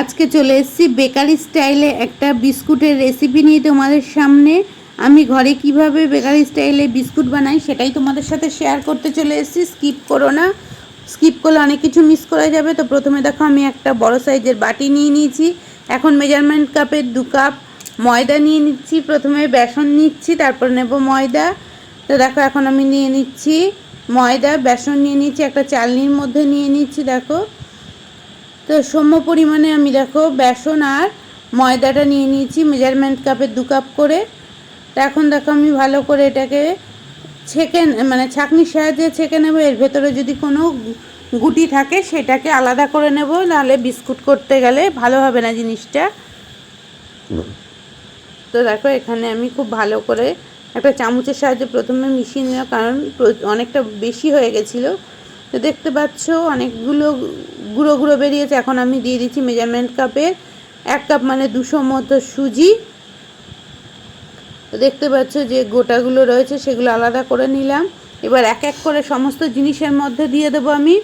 আজকে চলে এসেছি বেকারি স্টাইলে একটা বিস্কুটের রেসিপি নিয়ে তোমাদের সামনে। আমি ঘরে কীভাবে বেকারি স্টাইলে বিস্কুট বানাই সেটাই তোমাদের সাথে শেয়ার করতে চলে এসেছি। স্কিপ করো না। স্কিপ করলে অনেক কিছু মিস করা যাবে। তো প্রথমে দেখো, আমি একটা বড় সাইজের বাটি নিয়ে নিয়েছি। এখন মেজারমেন্ট কাপের দু কাপ ময়দা নিয়ে নিচ্ছি। প্রথমে বেসন নিচ্ছি, তারপর নেব ময়দা। তো দেখো, এখন আমি নিয়ে নিচ্ছি ময়দা, বেসন নিয়ে নিচ্ছি, একটা চালনির মধ্যে নিয়ে নিচ্ছি, দেখো। তো সম পরিমাণে আমি দেখো বেসন আর ময়দাটা নিয়ে নিয়েছি মেজারমেন্ট কাপের দু কাপ করে। তো এখন দেখো আমি ভালো করে এটাকে ছেঁকে মানে ছাঁকনির সাহায্যে ছেঁকে নেব। এর ভেতরে যদি কোনো গুটি থাকে সেটাকে আলাদা করে নেব নাহলে বিস্কুট করতে গেলে ভালো হবে না জিনিসটা। তো দেখো এখানে আমি খুব ভালো করে একটা চামচের সাহায্যে প্রথমে মিশিয়ে নিলাম কারণ অনেকটা বেশি হয়ে গেছিল। তো দেখতে পাচ্ছ, অনেকগুলো গুঁড়ো গুঁড়ো বেরিয়েছে। এখন আমি দিয়ে দিচ্ছি মেজারমেন্ট কাপে এক কাপ মানে দুশো মতো সুজি। তো দেখতে পাচ্ছ যে গোটাগুলো রয়েছে, সেগুলো আলাদা করে নিলাম। এবার এক এক করে সমস্ত জিনিসের মধ্যে দিয়ে দেবো আমি।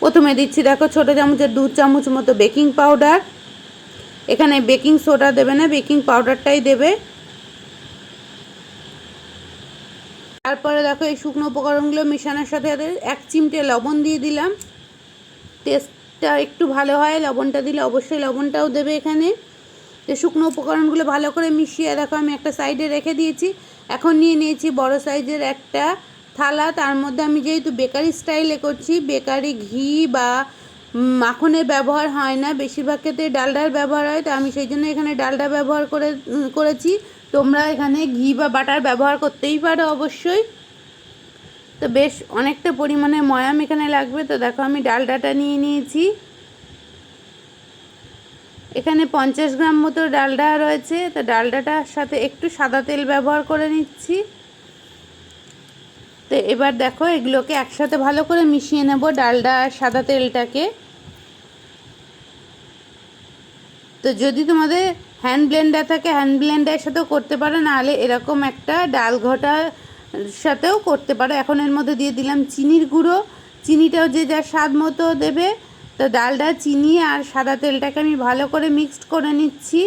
প্রথমে দিচ্ছি, দেখো, ছোটো চামচের দু চামচ মতো বেকিং পাউডার এখানে বেকিং সোডা দেবে না বেকিং পাউডারটাই দেবে। তারপরে দেখো এই শুকনো উপকরণগুলো মেশানোর সাথে এক চিমটে লবণ দিয়ে দিলাম। টেস্টটা একটু ভালো হয়, লবণটা দিলে অবশ্যই লবণটাও দেবে এখানে। তো শুকনো উপকরণগুলো ভালো করে মিশিয়ে দেখো, আমি একটা সাইডে রেখে দিয়েছি। এখন নিয়ে নিয়েছি বড় সাইজের একটা থালা। তার মধ্যে আমি যেহেতু বেকারি স্টাইলে করছি, বেকারি ঘি বা মাখনের ব্যবহার হয় না। বেশিরভাগ ক্ষেত্রে ডালডার ব্যবহার হয়, তো আমি সেই জন্য এখানে ডালডা ব্যবহার করে করেছি। তোমরা এখানে ঘি বা বাটার ব্যবহার করতেই পারো অবশ্যই। তো বেশ, অনেকটা পরিমাণে ময়াম এখানে লাগবে। তো দেখো, আমি ডালডাটা নিয়ে নিয়েছি। এখানে পঞ্চাশ গ্রাম মতো ডালডা রয়েছে। তো ডালডাটার সাথে একটু সাদা তেল ব্যবহার করে নিচ্ছি। তো এবার দেখো, এগুলোকে একসাথে ভালো করে মিশিয়ে নেব ডালডা আর সাদা তেলটাকে। তো যদি তোমাদের হ্যান্ড ব্লেন্ডার থাকে হ্যান্ড ব্লেন্ডারের সাথেও করতে পারো, নাহলে এরকম একটা ডাল ঘটার সাথেও করতে পারো। এখন এর মধ্যে দিয়ে দিলাম চিনির গুঁড়ো। চিনিটাও যে যার স্বাদ মতো দেবে। তো ডালটা চিনি আর সাদা তেলটাকে আমি ভালো করে মিক্সড করে নিচ্ছি।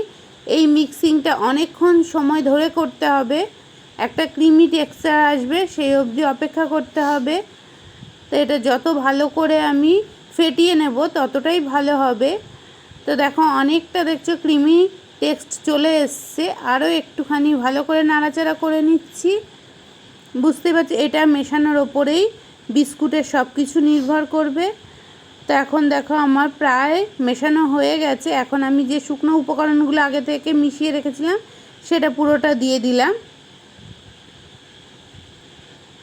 এই মিক্সিংটা অনেকক্ষণ সময় ধরে করতে হবে। একটা ক্রিমি টেক্সচার আসবে, সেই অবধি অপেক্ষা করতে হবে। তো এটা যত ভালো করে আমি ফেটিয়ে নেব, ততটাই ভালো হবে। তো দেখো অনেকটা দেখছ ক্রিমি টেক্সট চলে এসছে। আরও একটুখানি ভালো করে নাড়াচাড়া করে নিচ্ছি। বুঝতে পারছি, এটা মেশানোর ওপরেই বিস্কুটের সব কিছু নির্ভর করবে। তো এখন দেখো আমার প্রায় মেশানো হয়ে গেছে। এখন আমি যে শুকনো উপকরণগুলো আগে থেকে মিশিয়ে রেখেছিলাম, সেটা পুরোটা দিয়ে দিলাম।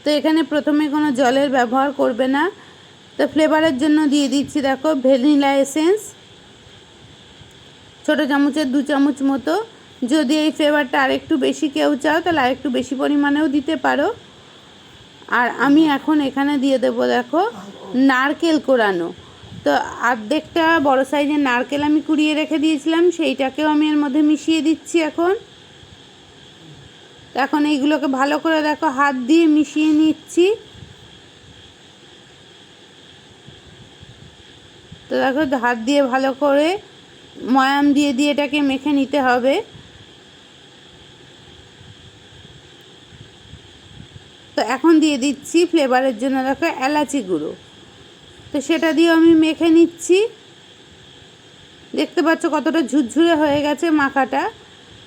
তো এখানে প্রথমে কোনো জলের ব্যবহার করবে না। তো ফ্লেভারের জন্য দিয়ে দিচ্ছি, দেখো ভ্যানিলা এসেন্স ছোটো চামচের দু চামচ মতো। যদি এই ফ্লেভারটা আরেকটু বেশি কেউ চাও, তাহলে আরেকটু বেশি পরিমাণেও দিতে পারো। আর আমি এখন এখানে দিয়ে দেবো, দেখো, নারকেল কোরানো। তো অর্ধেকটা বড় সাইজের নারকেল আমি কুড়িয়ে রেখে দিয়েছিলাম, সেইটাকেও আমি এর মধ্যে মিশিয়ে দিচ্ছি এখন। এখন এইগুলোকে ভালো করে, দেখো, হাত দিয়ে মিশিয়ে নিচ্ছি। তো দেখো, হাত দিয়ে ভালো করে ময়াম দিয়ে দিয়ে এটাকে মেখে নিতে হবে। তো এখন দিয়ে দিচ্ছি ফ্লেভারের জন্য দেখো এলাচি গুঁড়ো। তো সেটা দিয়ে আমি মেখে নিচ্ছি। দেখতে পাচ্ছ কতটা ঝুরঝুরে হয়ে গেছে মাখাটা।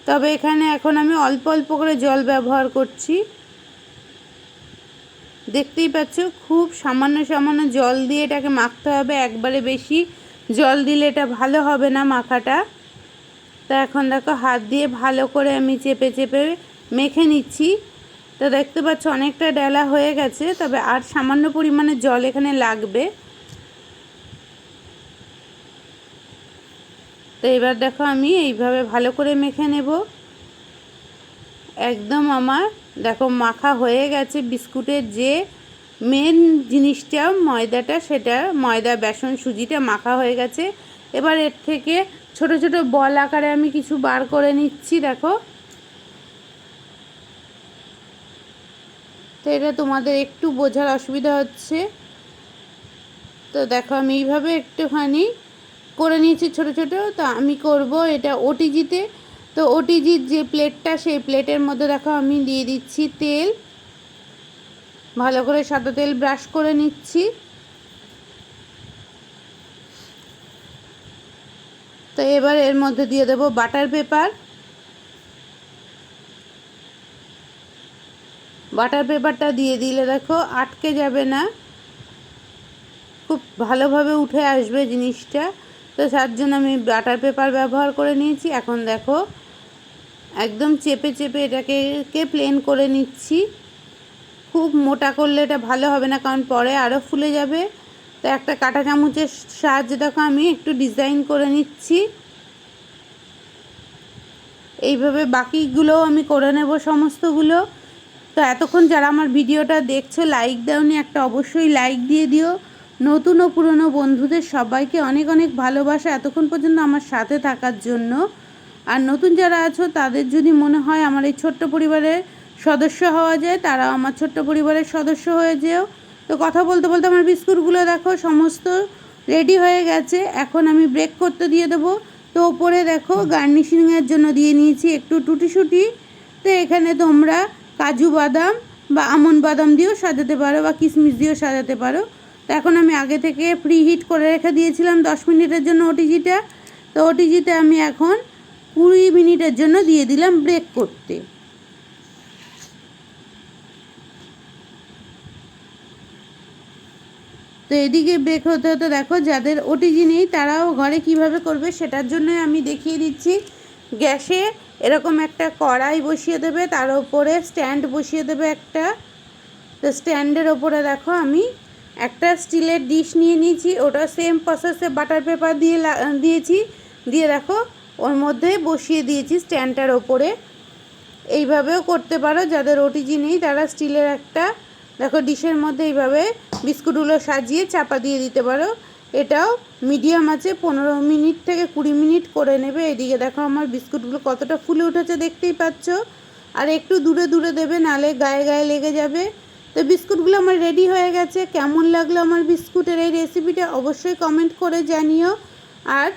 তবে এখানে এখন আমি অল্প অল্প করে জল ব্যবহার করছি। দেখতেই পাচ্ছ খুব সামান্য সামান্য জল দিয়ে এটাকে মাখতে হবে একবারে বেশি। জল দিলে এটা ভালো হবে না মাখাটা। তা এখন দেখো হাত দিয়ে ভালো করে আমি চেপে চেপে মেখে নিচ্ছি। তো দেখতে পাচ্ছ অনেকটা ডেলা হয়ে গেছে, তবে আর সামান্য পরিমাণে জল এখানে লাগবে। তো এবার দেখো আমি এইভাবে ভালো করে মেখে নেব। একদম আমার, দেখো মাখা হয়ে গেছে বিস্কুটের যে মেন জিনিসটা ময়দাটা, সেটা ময়দা, বেসন, সুজিটা মাখা হয়ে গেছে। এবার এর থেকে ছোট ছোট বল আকারে আমি কিছু বার করে নিচ্ছি, দেখো। তো এটা তোমাদের একটু বোঝার অসুবিধা হচ্ছে। তো দেখো, আমি এইভাবে একটুখানি করে নিয়েছি ছোট ছোট। তো আমি করব এটা ওটিজিতে তো। ওটিজির যে প্লেটটা সেই প্লেটের মধ্যে দেখো, আমি দিয়ে দিচ্ছি তেল। ভালো করে সাদা তেল ব্রাশ করে নিচ্ছি। তো এবার এর মধ্যে দিয়ে দেবো বাটার পেপার। বাটার পেপারটা দিয়ে দিলে দেখো আটকে যাবে না। খুব ভালোভাবে উঠে আসবে জিনিসটা। তো তার জন্য আমি বাটার পেপার ব্যবহার করে নিয়েছি। এখন দেখো একদম চেপে চেপে এটাকে কে প্লেন করে নিচ্ছি। খুব মোটা করলে এটা ভালো হবে না, কারণ পরে আরও ফুলে যাবে। তো একটা কাঁটা চামচের সাহায্যে দেখো আমি একটু ডিজাইন করে নিচ্ছি। এইভাবে বাকিগুলোও আমি করে নেব সমস্তগুলো। তো এতক্ষণ যারা আমার ভিডিওটা দেখছ লাইক দাওনি একটা অবশ্যই লাইক দিয়ে দিও। নতুন ও পুরনো বন্ধুদের সবাইকে অনেক অনেক ভালোবাসা এতক্ষণ পর্যন্ত আমার সাথে থাকার জন্য। আর নতুন যারা আছো, তাদের যদি মনে হয় আমার এই ছোট্ট পরিবারের সদস্য হওয়া যায়, তারাও আমার ছোট্ট পরিবারের সদস্য হয়ে যেও। তো কথা বলতে বলতে আমার বিস্কুটগুলো দেখো, সমস্ত রেডি হয়ে গেছে। এখন আমি ব্রেক করতে দিয়ে দেবো। তো ওপরে দেখো গার্নিশিংয়ের জন্য দিয়ে নিয়েছি একটু টুটিসুটি। তো এখানে তোমরা কাজু বাদাম বা আমন বাদাম দিয়েও সাজাতে পারো বা কিশমিশ দিয়েও সাজাতে পারো। তো এখন আমি আগে থেকে প্রি হিট করে রেখে দিয়েছিলাম দশ মিনিটের জন্য ওটিজিটা। তো ওটিজিতে আমি এখন কুড়ি মিনিটের জন্য দিয়ে দিলাম ব্রেক করতে। তো এদিকে ব্রেক হতে হতে দেখো যাদের ওটিজি নেই, তারাও ঘরে কীভাবে করবে সেটার জন্য আমি দেখিয়ে দিচ্ছি। গ্যাসে এরকম একটা কড়াই বসিয়ে দেবে, তার উপরে স্ট্যান্ড বসিয়ে দেবে একটা। তো স্ট্যান্ডের ওপরে দেখো আমি একটা স্টিলের ডিশ নিয়ে নিয়েছি, ওটা সেম প্রসেসে বাটার পেপার দিয়ে দিয়েছি। দিয়ে দেখো ওর মধ্যে বসিয়ে দিয়েছি স্ট্যান্ডটার ওপরে। এইভাবেও করতে পারো, যাদের ওটিজি নেই, তারা স্টিলের একটা, দেখো ডিশের মধ্যে এইভাবে বিস্কুটগুলো সাজিয়ে চাপা দিয়ে দিতে পারো। এটাও মিডিয়াম আছে, পনেরো মিনিট থেকে কুড়ি মিনিট করে নেবে। এদিকে দেখো আমার বিস্কুটগুলো কতটা ফুলে উঠেছে, দেখতেই পাচ্ছ। আর একটু দূরে দূরে দেবে, নালে গায়ে গায়ে লেগে যাবে। তো বিস্কুটগুলো আমার রেডি হয়ে গেছে। কেমন লাগল আমার বিস্কুটের এই রেসিপিটা অবশ্যই কমেন্ট করে জানিও। আর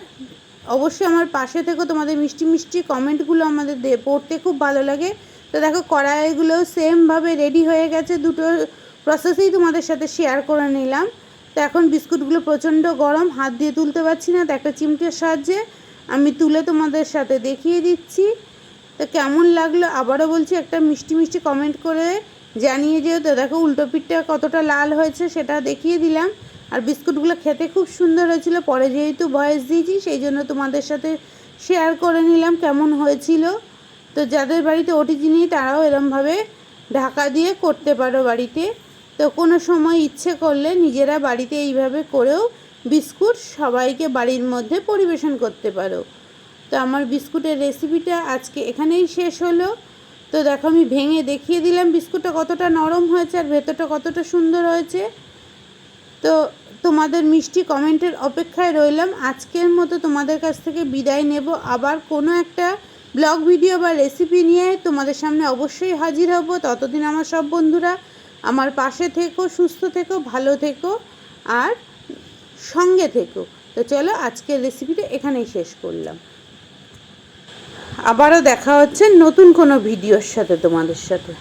অবশ্যই আমার পাশে থেকো, তোমাদের মিষ্টি মিষ্টি কমেন্টগুলো আমাদের পড়তে খুব ভালো লাগে। তো দেখো কড়াইগুলো সেমভাবে রেডি হয়ে গেছে, দুটো প্রসেসেই তোমাদের সাথে শেয়ার করে নিলাম। তো এখন বিস্কুটগুলো প্রচণ্ড গরম, হাত দিয়ে তুলতে পারছি না, তো একটা চিমটের সাহায্যে আমি তুলে তোমাদের সাথে দেখিয়ে দিচ্ছি। তো কেমন লাগল আবারও বলছি, একটা মিষ্টি মিষ্টি কমেন্ট করে জানিয়ে যেও। তো দেখো উল্টো পিঠটা কতটা লাল হয়েছে সেটা দেখিয়ে দিলাম। আর বিস্কুটগুলো খেতে খুব সুন্দর হয়েছিল, পরে যেহেতু ভয়েস দিয়েছি, সেই জন্য তোমাদের সাথে শেয়ার করে নিলাম কেমন হয়েছিল। তো যাদের বাড়িতে ওটিজি নেই, তারাও এরমভাবে ঢাকা দিয়ে করতে পারো বাড়িতে। তো কোনো সময় ইচ্ছে করলে নিজেরা বাড়িতে এইভাবে করেও বিস্কুট সবাইকে বাড়ির মধ্যে পরিবেশন করতে পারো। তো আমার বিস্কুটের রেসিপিটা আজকে এখানেই শেষ হলো। তো দেখো আমি ভেঙে দেখিয়ে দিলাম বিস্কুটটা কতটা নরম হয়েছে আর ভেতরটা কতটা সুন্দর হয়েছে। তো তোমাদের মিষ্টি কমেন্টের অপেক্ষায় রইলাম। আজকের মতো তোমাদের কাছ থেকে বিদায় নেব। আবার কোনো একটা ব্লগ, ভিডিও বা রেসিপি নিয়ে তোমাদের সামনে অবশ্যই হাজির হব। ততদিন আমার সব বন্ধুরা আমার পাশে থেকো, সুস্থ থেকো, ভালো থেকো আর সঙ্গে থেকো। তো চলো আজকের রেসিপিটা এখানেই শেষ করলাম। আবারও দেখা হচ্ছে নতুন কোনো ভিডিওর সাথে তোমাদের সাথে।